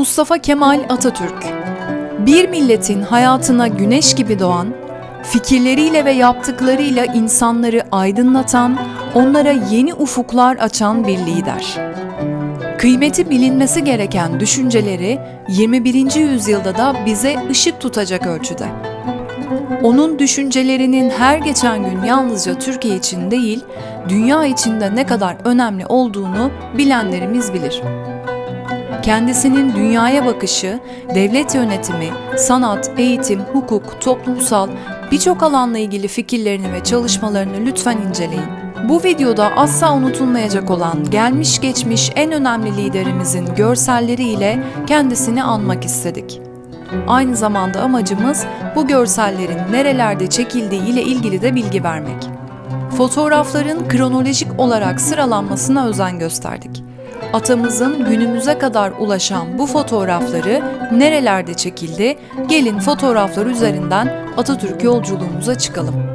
Mustafa Kemal Atatürk Bir milletin hayatına güneş gibi doğan, fikirleriyle ve yaptıklarıyla insanları aydınlatan, onlara yeni ufuklar açan bir lider. Kıymeti bilinmesi gereken düşünceleri 21. yüzyılda da bize ışık tutacak ölçüde. Onun düşüncelerinin her geçen gün yalnızca Türkiye için değil, dünya içinde ne kadar önemli olduğunu bilenlerimiz bilir. Kendisinin dünyaya bakışı, devlet yönetimi, sanat, eğitim, hukuk, toplumsal birçok alanla ilgili fikirlerini ve çalışmalarını lütfen inceleyin. Bu videoda asla unutulmayacak olan gelmiş geçmiş en önemli liderimizin görselleriyle kendisini anmak istedik. Aynı zamanda amacımız bu görsellerin nerelerde çekildiği ile ilgili de bilgi vermek. Fotoğrafların kronolojik olarak sıralanmasına özen gösterdik. Atamızın günümüze kadar ulaşan bu fotoğrafları nerelerde çekildi? Gelin fotoğraflar üzerinden Atatürk yolculuğumuza çıkalım.